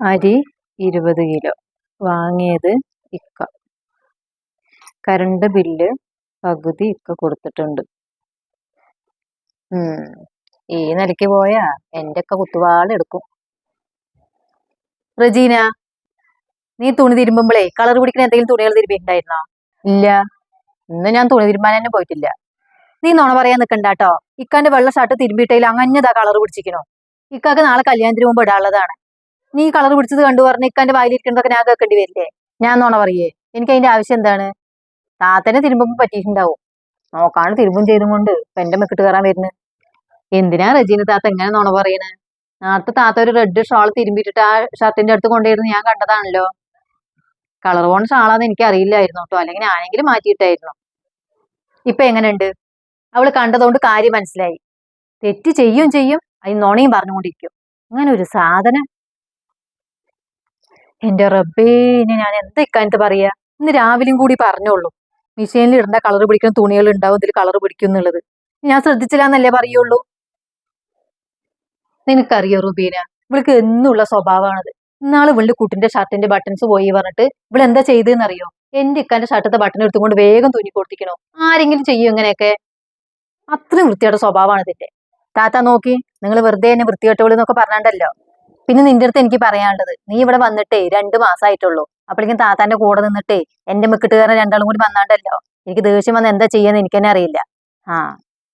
അരി ഇരുപത് കിലോ. വാങ്ങിയത് ഇക്ക. കറണ്ട് ബില്ല് പകുതി ഇക്ക കൊടുത്തിട്ടുണ്ട്. ഈ നിലയ്ക്ക് പോയാ എന്റെ ഒക്കെ കുത്തുവാളെടുക്കും റജീന നീ തുണി തിരുമ്പുമ്പോഴേ കളർ പിടിക്കുന്ന എന്തെങ്കിലും തുണികൾ തിരുമ്പിയിട്ടുണ്ടായിരുന്നോ? ഇല്ല. ഇന്ന് ഞാൻ തുണി തിരുമ്പാൻ തന്നെ പോയിട്ടില്ല. നീ നോണ പറയാൻ നിൽക്കണ്ടാട്ടോ ഇക്കാന്റെ വെള്ള ഷർട്ട് തിരുമ്പിയിട്ടതിൽ അങ്ങനെതാ കളർ പിടിച്ചിക്കണോ ഇക്കാക്ക് നാളെ കല്യാണത്തിന് മുമ്പ് ഇടാനുള്ളതാണ്. നീ കളർ പിടിച്ചത് കണ്ടു പറഞ്ഞ ഇക്കാന്റെ വായിലിരിക്കുന്നതൊക്കെ ഞാൻ കേൾക്കേണ്ടി വരില്ലേ? ഞാൻ നോണ പറയേ? എനിക്ക് അതിന്റെ ആവശ്യം എന്താണ്? താത്തനെ തിരുമ്പുമ്പോ പറ്റിയിട്ടുണ്ടാവും. നോക്കാണ് തിരുമ്പും ചെയ്തും കൊണ്ട് എന്റെ മെക്കിട്ട് കയറാൻ വരുന്നത് എന്തിനാ റജീന താത്ത എങ്ങനെ നോണ പറയണേ? നേരത്തെ താത്ത ഒരു റെഡ് ഷാൾ തിരുമ്പിട്ടിട്ട് ആ ഷർട്ടിന്റെ അടുത്ത് കൊണ്ടുവരുന്ന ഞാൻ കണ്ടതാണല്ലോ. കളർ പോണ ഷാളാന്ന് എനിക്ക് അറിയില്ലായിരുന്നു കേട്ടോ. അല്ലെങ്കിൽ ഞാനെങ്കിലും മാറ്റിയിട്ടായിരുന്നു. ഇപ്പൊ എങ്ങനെയുണ്ട്? അവൾ കണ്ടതുകൊണ്ട് കാര്യം മനസ്സിലായി. തെറ്റ് ചെയ്യും ചെയ്യും അതിന് നുണയും പറഞ്ഞുകൊണ്ടിരിക്കും. അങ്ങനെ ഒരു സാധനം. എന്റെ റബ്ബേ ഇനി ഞാൻ എന്താ ഇക്കാനത്ത് പറയാ? ഇന്ന് രാവിലെയും കൂടി പറഞ്ഞോളൂ. മെഷീനിൽ ഇടേണ്ട കളർ പിടിക്കുന്ന തുണികൾ ഉണ്ടാവും ഇതിൽ കളർ പിടിക്കും എന്നുള്ളത്. ഞാൻ ശ്രദ്ധിച്ചില്ലാന്നല്ലേ പറയുള്ളൂ? നിനക്കറിയോ റുബീന? ഇവൾക്ക് എന്നുള്ള സ്വഭാവമാണത്. ഇന്നാൾ ഇവളുടെ കുട്ടിന്റെ ഷർട്ടിന്റെ ബട്ടൺസ് പോയി പറഞ്ഞിട്ട് ഇവൾ എന്താ ചെയ്തെന്നറിയോ? എന്റെ ഇക്കാന്റെ ഷർട്ടത്തെ ബട്ടൺ എടുത്തുകൊണ്ട് വേഗം തുന്നി കൊടുത്തിക്കണോ ആരെങ്കിലും ചെയ്യും ഇങ്ങനെയൊക്കെ? അത്രയും വൃത്തിയുടെ സ്വഭാവമാണ് ഇതിന്റെ. താത്ത നോക്കി നിങ്ങൾ വെറുതെ എന്നെ വൃത്തികെട്ടവളെന്നൊക്കെ പറഞ്ഞാണ്ടല്ലോ. പിന്നെ നിന്റെ അടുത്ത് എനിക്ക് പറയാനുള്ളത്. നീ ഇവിടെ വന്നിട്ടേ രണ്ടു മാസമായിട്ടുള്ളൂ അപ്പോഴേക്കും താത്താന്റെ കൂടെ നിന്നിട്ടേ എന്റെ മെക്കിട്ടുകാരൻ രണ്ടാളും കൂടി വന്നാണ്ടല്ലോ. എനിക്ക് ദേഷ്യം വന്ന് എന്താ ചെയ്യാന്ന് എനിക്ക് തന്നെ അറിയില്ല. ആ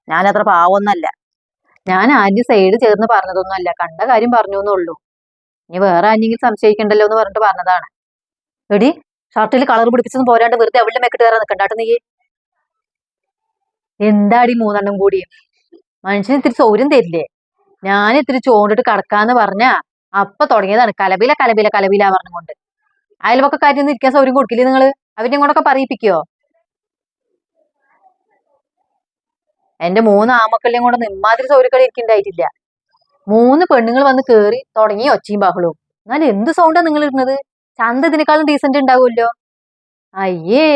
ഞാൻ അത്ര പാവൊന്നല്ല. ഞാൻ ആന്റി സൈഡ് ചേർന്ന് പറഞ്ഞതൊന്നുമല്ല. കണ്ട കാര്യം പറഞ്ഞു എന്നുള്ളൂ ഇനി വേറെ ആരെങ്കിലും സംശയിക്കണ്ടല്ലോ എന്ന് പറഞ്ഞിട്ട് പറഞ്ഞതാണ്. എടി ഷർട്ടിൽ കളർ പിടിപ്പിച്ചൊന്നും പോരാണ്ട് വെറുതെ അവളുടെ മെക്കിട്ട് കയറാൻ നിൽക്കണ്ടാട്ട് നീ എന്താടി മൂന്നെണ്ണം കൂടി മനുഷ്യന് ഇത്തിരി സൗര്യം തരില്ലേ? ഞാൻ ഇത്തിരി ചോണ്ടിട്ട് കടക്കാന്ന് പറഞ്ഞാ അപ്പൊ തുടങ്ങിയതാണ്. കലബില കലബില കലബില പറഞ്ഞുകൊണ്ട്. അയൽവക്കക്കാരിന്ന് ഇരിക്കാൻ സൗകര്യം കൊടുക്കില്ലേ നിങ്ങൾ? അവരെ കൂടൊക്കെ പറയിപ്പിക്കോ? എന്റെ മൂന്ന് ആമക്കളെയും കൂടെ നിമ്മാതിരി സൗകര്യക്കളി ഇരിക്കണ്ടായിട്ടില്ല. മൂന്ന് പെണ്ണുങ്ങൾ വന്ന് കേറി തുടങ്ങി ഒച്ചയും ബഹളവും. എന്നാൽ എന്ത് സൗണ്ടാ നിങ്ങൾ ഇരുന്നത് ചന്ത ഇതിനേക്കാളും ഡീസന്റ് ഉണ്ടാവുമല്ലോ. അയ്യേ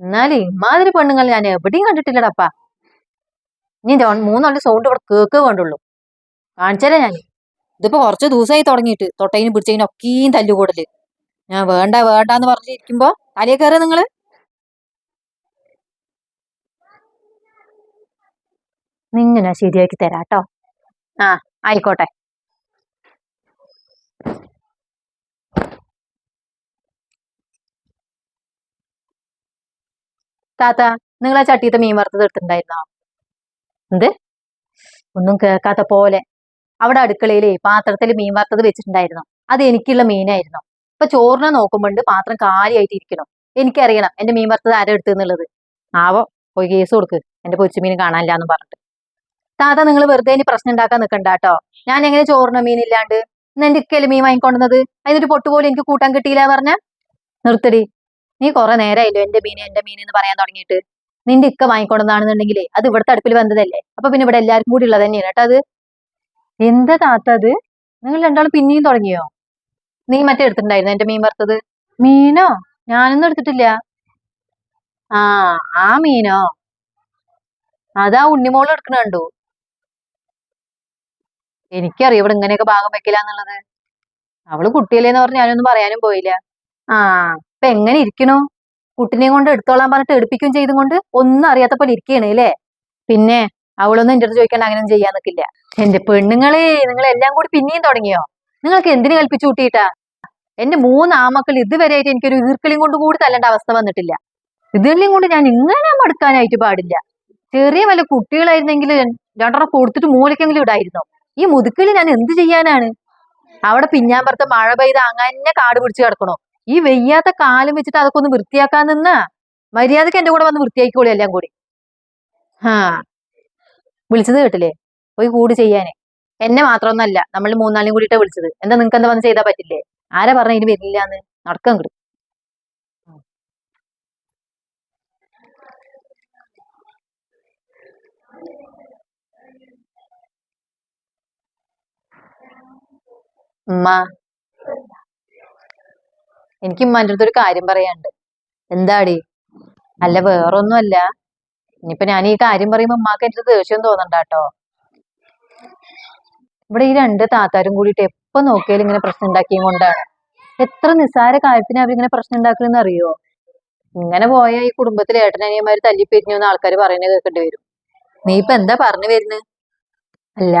എന്നാലും ഇമാതിരി പെണ്ണുങ്ങൾ ഞാൻ എവിടെയും കണ്ടിട്ടില്ലടപ്പാ. ഇനി മൂന്നാളുടെ സൗണ്ട് ഇവിടെ കേക്ക് വേണ്ടുള്ളൂ. കാണിച്ചാലേ ഞാൻ. ഇതിപ്പോ കുറച്ച് ദിവസമായി തുടങ്ങിയിട്ട്. തൊട്ടയിന് പിടിച്ചതിന് ഒക്കെയും തല്ലുകൂടൽ. ഞാൻ വേണ്ട വേണ്ട എന്ന് പറഞ്ഞിരിക്കുമ്പോ തലയെ കയറുക നിങ്ങൾ. നിങ്ങനെ ശരിയാക്കി തരാട്ടോ. ആ ആയിക്കോട്ടെ. താത്ത നിങ്ങൾ ചട്ടിയത്തെ മീൻ വറുത്തത് എടുത്തിട്ടുണ്ടായിരുന്നോ? എന്ത്? ഒന്നും കേൾക്കാത്ത പോലെ. അവിടെ അടുക്കളയിലെ പാത്രത്തിൽ മീൻ വറുത്തത് വെച്ചിട്ടുണ്ടായിരുന്നു. അത് എനിക്കുള്ള മീനായിരുന്നു. ഇപ്പൊ ചോറിനെ നോക്കുമ്പോണ്ട് പാത്രം കാലിയായിട്ട് ഇരിക്കണം എനിക്കറിയണം എന്റെ മീൻ വറുത്തത് ആരും എടുത്തു എന്നുള്ളത്. ആവോ പോയി കേസ് കൊടുക്ക്. എന്റെ കൊച്ചുമീൻ കാണാനില്ല എന്ന് പറഞ്ഞിട്ട്. താത്ത നിങ്ങൾ വെറുതെ ഇനി പ്രശ്നം ഉണ്ടാക്കാൻ നിൽക്കണ്ട കേട്ടോ. ഞാൻ എങ്ങനെ ചോറിന് മീൻ ഇല്ലാണ്ട് ഇന്ന് എന്റെ ഇക്കൽ മീൻ വാങ്ങിക്കൊണ്ടുന്നത് അതിനൊരു പൊട്ടുപോലും എനിക്ക് കൂട്ടാൻ കിട്ടിയില്ല പറഞ്ഞ? നിർത്തടി. നീ കുറെ നേരമായില്ലോ എന്റെ മീൻ എന്റെ മീൻ എന്ന് പറയാൻ തുടങ്ങിയിട്ട്. നിന്റെ ഇക്ക വാങ്ങിക്കൊണ്ടെന്നാണെന്നുണ്ടെങ്കിലേ അത് ഇവിടുത്തെ അടുപ്പിൽ വന്നതല്ലേ. അപ്പൊ പിന്നെ ഇവിടെ എല്ലാവർക്കും കൂടി ഉള്ളത് തന്നെയാണ് കേട്ടോ അത്. എന്താ താത്ത അത് നിങ്ങൾ രണ്ടാളും പിന്നെയും തുടങ്ങിയോ? നീ മറ്റേ എടുത്തിട്ടുണ്ടായിരുന്നു എന്റെ മീൻ വറുത്തത്? മീനോ? ഞാനൊന്നും എടുത്തിട്ടില്ല. ആ ആ മീനോ? അതാ ഉണ്ണിമോൾ എടുക്കണ കണ്ടു. എനിക്കറിയാം ഇവിടെ ഇങ്ങനെയൊക്കെ ഭാഗം വെക്കില്ല എന്നുള്ളത്. അവൾ കുട്ടിയല്ലേന്ന് പറഞ്ഞ് ഞാനൊന്നും പറയാനും പോയില്ല. ആ ഇപ്പൊ എങ്ങനെ ഇരിക്കണു? കുട്ടിനെയും കൊണ്ട് എടുത്തോളാൻ പറഞ്ഞിട്ട് എടുപ്പിക്കുകയും ചെയ്തും കൊണ്ട് ഒന്നും അറിയാത്ത പോലെ ഇരിക്കണേ അല്ലേ? പിന്നെ അവളൊന്നും എന്റെ അടുത്ത് ചോദിക്കാൻ അങ്ങനെ ചെയ്യാൻ നിൽക്കില്ല എന്റെ പെണ്ണുങ്ങളെ നിങ്ങൾ എല്ലാം കൂടി പിന്നെയും തുടങ്ങിയോ? നിങ്ങൾക്ക് എന്തിനു കൽപ്പിച്ചു കൂട്ടിയിട്ടാ? എന്റെ മൂന്ന് ആമക്കൾ ഇതുവരെയായിട്ട് എനിക്കൊരു ഈർക്കിളിയും കൊണ്ട് കൂടി തല്ലേണ്ട അവസ്ഥ വന്നിട്ടില്ല. ഇതെല്ലാം കൊണ്ട് ഞാൻ ഇങ്ങനെ മടുക്കാനായിട്ട് പാടില്ല. ചെറിയ വല്ല കുട്ടികളായിരുന്നെങ്കിൽ രണ്ടെണ്ണം കൊടുത്തിട്ട് മൂലക്കെങ്കിലും ഇടായിരുന്നു. ഈ മുതുക്കിൽ ഞാൻ എന്ത് ചെയ്യാനാണ്? അവിടെ പിന്നാമ്പറത്ത് മഴ പെയ്ത് അങ്ങനെ കാട് പിടിച്ച് കിടക്കണോ? ഈ വെയ്യാത്ത കാലം വെച്ചിട്ട് അതൊക്കെ ഒന്ന് വൃത്തിയാക്കാൻ നിന്നാ? മര്യാദയ്ക്ക് എന്റെ കൂടെ വന്ന് വൃത്തിയാക്കിക്കോളി എല്ലാം കൂടി. ഹാ. വിളിച്ചത് കേട്ടില്ലേ? പോയി കൂടി ചെയ്യാനേ. എന്നെ മാത്രമൊന്നല്ല നമ്മൾ മൂന്നാളിനും കൂടിയിട്ടാ വിളിച്ചത്. എന്താ നിങ്ങൾക്ക് എന്താ വന്ന് ചെയ്താൽ പറ്റില്ലേ? ആരാ പറഞ്ഞ ഇനി വരില്ല എന്ന് നടക്കാൻ കിട്ടും ഉമ്മ. എനിക്ക് ഉമ്മാന്റെ അടുത്തൊരു കാര്യം പറയാണ്ട് എന്താടി? അല്ല വേറൊന്നുമല്ല. ഇനിയിപ്പൊ ഞാൻ ഈ കാര്യം പറയുമ്പോ ഉമ്മാക്ക് എന്റെ ദേഷ്യം തോന്നണ്ടാട്ടോ. ഇവിടെ ഈ രണ്ട് താത്താരും കൂടിയിട്ട് എപ്പൊ നോക്കിയാലും ഇങ്ങനെ പ്രശ്നം ഉണ്ടാക്കിയും കൊണ്ടാണ്. എത്ര നിസ്സാര കാര്യത്തിന് അവരിങ്ങനെ പ്രശ്നം ഉണ്ടാക്കണെന്ന് അറിയോ? ഇങ്ങനെ പോയ ഈ കുടുംബത്തിലെ ഏട്ടനനിയന്മാര് തല്ലിപ്പിരിഞ്ഞു എന്ന് ആൾക്കാർ പറയുന്നത് കേൾക്കേണ്ടി വരും. നീ ഇപ്പൊ എന്താ പറഞ്ഞു വരുന്നത് അല്ല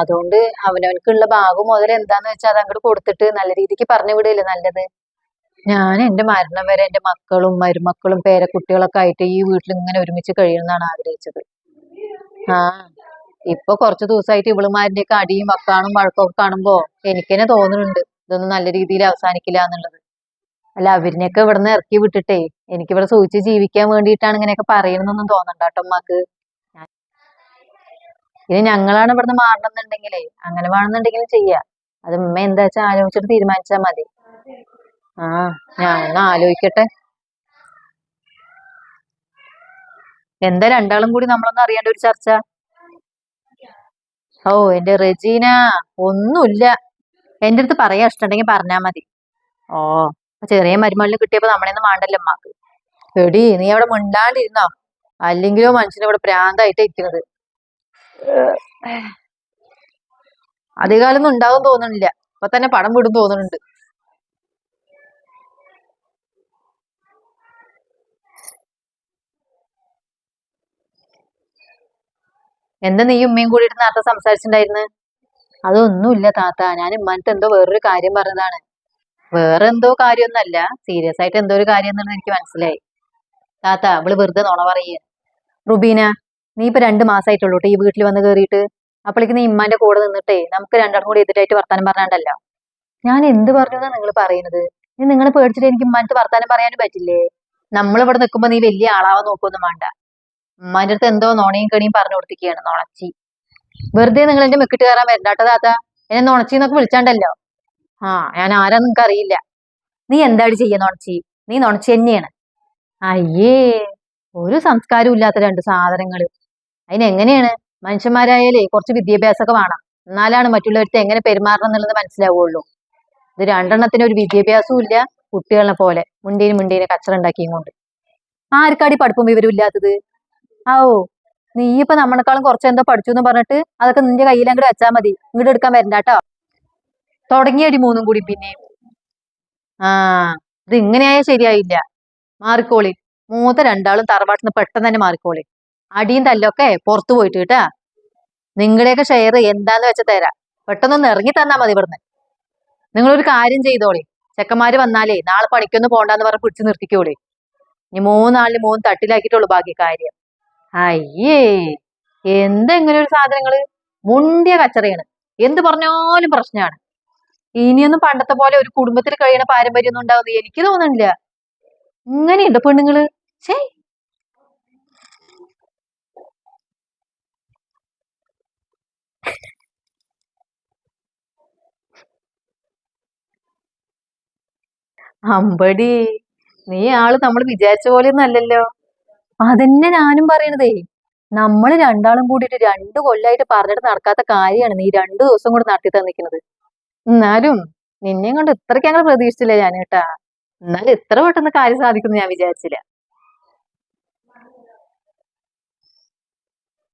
അതുകൊണ്ട് അവനവനക്കുള്ള ഭാഗം മുതൽ എന്താന്ന് വെച്ചാൽ അത് അങ്ങോട്ട് കൊടുത്തിട്ട് നല്ല രീതിക്ക് പറഞ്ഞു വിടുകയല്ലേ നല്ലത്? ഞാൻ എന്റെ മരണം വരെ എന്റെ മക്കളും മരുമക്കളും പേരക്കുട്ടികളൊക്കെ ആയിട്ട് ഈ വീട്ടിൽ ഇങ്ങനെ ഒരുമിച്ച് കഴിയുമെന്നാണ് ആഗ്രഹിച്ചത്. ആ ഇപ്പൊ കുറച്ച് ദിവസമായിട്ട് ഇവളുമാരുടെ ഒക്കെ അടിയും വക്കാണും വഴക്കൊക്കെ കാണുമ്പോ എനിക്ക് തന്നെ തോന്നുന്നുണ്ട് ഇതൊന്നും നല്ല രീതിയിൽ അവസാനിക്കില്ല എന്നുള്ളത്. അല്ല അവരിനെയൊക്കെ ഇവിടുന്ന് ഇറക്കി വിട്ടിട്ടേ എനിക്ക് ഇവിടെ സൂചിച്ച് ജീവിക്കാൻ വേണ്ടിയിട്ടാണ് ഇങ്ങനെയൊക്കെ പറയണമെന്നൊന്നും തോന്നണ്ട കേട്ടോ ഉമ്മാക്ക്. ഇനി ഞങ്ങളാണ് ഇവിടുന്ന് മാറണമെന്നുണ്ടെങ്കിലേ അങ്ങനെ വേണമെന്നുണ്ടെങ്കിലും ചെയ്യാം. അത് ഉമ്മ എന്താ വെച്ചാൽ ആലോചിച്ചിട്ട് തീരുമാനിച്ചാൽ മതി. ആ ഞാൻ ആലോചിക്കട്ടെ എന്താ രണ്ടാളും കൂടി നമ്മളൊന്നും അറിയേണ്ട ഒരു ചർച്ച? ഓ എന്റെ റെജീന. ഒന്നുമില്ല എന്റെ അടുത്ത് പറയാ ഇഷ്ടമുണ്ടെങ്കിൽ പറഞ്ഞാ മതി. ഓ ചെറിയ മരുമകളിൽ കിട്ടിയപ്പോ നമ്മളെയൊന്നും വേണ്ടല്ലോ അമ്മയ്ക്ക് എടി നീ അവിടെ മിണ്ടാണ്ടിരുന്നോ? അല്ലെങ്കിലോ മനുഷ്യന് ഇവിടെ പ്രാന്തായിട്ട് ഇരിക്കുന്നത്. അധികാലൊന്നും ഉണ്ടാവും തോന്നുന്നില്ല ഇപ്പൊ തന്നെ പടം വിടും തോന്നുന്നുണ്ട് എന്താ നീ ഉമ്മയും കൂടി ഇരുന്ന് നേരത്തെ സംസാരിച്ചിട്ടുണ്ടായിരുന്നു അതൊന്നുമില്ല താത്ത. ഞാൻ ഉമ്മാനത്ത് എന്തോ വേറൊരു കാര്യം പറഞ്ഞതാണ്. വേറെ എന്തോ കാര്യമൊന്നല്ല സീരിയസ് ആയിട്ട് എന്തോ ഒരു കാര്യം എന്നുള്ളത് എനിക്ക് മനസ്സിലായി. താത്ത അവൾ വെറുതെ നുണ പറയേ. റുബീന നീ ഇപ്പൊ രണ്ട് മാസമായിട്ടുള്ളൂ ട്ടോ ഈ വീട്ടിൽ വന്ന് കയറിയിട്ട് അപ്പോഴേക്ക് നീ ഇമ്മാന്റെ കൂടെ നിന്നിട്ടേ നമുക്ക് രണ്ടാളും കൂടി എതിരായിട്ട് വർത്താനം പറഞ്ഞാണ്ടല്ലോ. ഞാൻ എന്ത് പറഞ്ഞു നിങ്ങൾ പറയുന്നത്? നീ നിങ്ങളെ പേടിച്ചിട്ട് എനിക്ക് ഇമ്മാനത്ത് വർത്താനം പറയാനും പറ്റില്ലേ? നമ്മളിവിടെ നിൽക്കുമ്പോ നീ വലിയ ആളാവാൻ നോക്കൊന്നും വേണ്ട. ഉമ്മാന്റെ അടുത്ത് എന്തോ നോണയും കണിയും പറഞ്ഞു കൊടുത്തിരിക്കുകയാണ് നോണച്ചി. വെറുതെ നിങ്ങൾ എന്റെ മെക്കിട്ട് കയറാൻ വരണ്ടാട്ടോ താത്ത. എന്നെ നോണച്ചി എന്നൊക്കെ വിളിച്ചാണ്ടല്ലോ. ആ ഞാൻ ആരാ നിങ്ങൾക്ക് അറിയില്ല. നീ എന്താണ് ചെയ്യുക നോണച്ചി? നീ നോണച്ചി തന്നെയാണ്. അയ്യേ ഒരു സംസ്കാരവും ഇല്ലാത്ത രണ്ട് സാധനങ്ങൾ. അതിനെങ്ങനെയാണ് മനുഷ്യന്മാരായാലേ കുറച്ച് വിദ്യാഭ്യാസമൊക്കെ വേണം. എന്നാലാണ് മറ്റുള്ളവർക്ക് എങ്ങനെ പെരുമാറണം എന്നുള്ളത് മനസ്സിലാവുള്ളൂ. ഇത് രണ്ടെണ്ണത്തിന് ഒരു വിദ്യാഭ്യാസവും ഇല്ല കുട്ടികളെ പോലെ മുണ്ടീനും മുണ്ടീനെ കച്ചറ ഉണ്ടാക്കിയും കൊണ്ട്. ആർക്കാടി പഠിപ്പും വിവരവും ഇല്ലാത്തത്? ആ ഓ നീ ഇപ്പൊ നമ്മളെക്കാളും കുറച്ച് എന്തോ പഠിച്ചു എന്ന് പറഞ്ഞിട്ട് അതൊക്കെ നിന്റെ കയ്യിൽ അങ്ങോട്ട് വെച്ചാൽ മതി. ഇങ്ങോട്ട് എടുക്കാൻ വരണ്ടാട്ടോ തുടങ്ങിയടി മൂന്നും കൂടി പിന്നെ. ആ ഇത് ഇങ്ങനെയായാൽ ശരിയായില്ല. മാറിക്കോളി. മൂത്ത രണ്ടാളും തറവാട്ടിൽ നിന്ന് പെട്ടെന്ന് തന്നെ മാറിക്കോളി. അടിയും തല്ലൊക്കെ പുറത്തു പോയിട്ട് കേട്ടാ. നിങ്ങളുടെയൊക്കെ ഷെയർ എന്താന്ന് വെച്ച തരാ. പെട്ടെന്നൊന്ന് ഇറങ്ങി തന്നാ മതി ഇവിടുന്ന്. നിങ്ങളൊരു കാര്യം ചെയ്തോളി. ചെക്കന്മാര് വന്നാലേ നാളെ പണിക്കൊന്നും പോണ്ടാന്ന് പറഞ്ഞ് പിടിച്ചു നിർത്തിക്കോളി. ഇനി മൂന്നാളിന് മൂന്ന് തട്ടിലാക്കിയിട്ടുള്ളൂ ബാക്കി കാര്യം. അയ്യേ എന്തെങ്ങനെ ഒരു സാധനങ്ങൾ മുണ്ടിയ കച്ചറയാണ്. എന്ത് പറഞ്ഞാലും പ്രശ്നമാണ് ഇനിയൊന്നും പണ്ടത്തെ പോലെ ഒരു കുടുംബത്തിൽ കഴിയണ പാരമ്പര്യം ഒന്നും ഉണ്ടാവുന്നത് എനിക്ക് തോന്നുന്നില്ല. ഇങ്ങനെയുണ്ട് പെണ്ണുങ്ങൾ? ഛേ. അമ്പടി നീ ആൾ നമ്മൾ വിചാരിച്ച പോലെ ഒന്നല്ലല്ലോ അല്ലല്ലോ. അതന്നെ ഞാനും പറയണതേ. നമ്മൾ രണ്ടാളും കൂടിയിട്ട് രണ്ടു കൊല്ലായിട്ട് പറഞ്ഞിട്ട് നടക്കാത്ത കാര്യമാണ് നീ രണ്ടു ദിവസം കൂടി നടത്തി തന്നിരിക്കുന്നത് എന്നാലും നിന്നെയും കൊണ്ട് ഇത്രയ്ക്ക് ഞങ്ങൾ പ്രതീക്ഷിച്ചില്ല ഞാൻ കേട്ടാ. എന്നാലും ഇത്ര പെട്ടെന്ന് കാര്യം സാധിക്കുമെന്ന് ഞാൻ വിചാരിച്ചില്ല.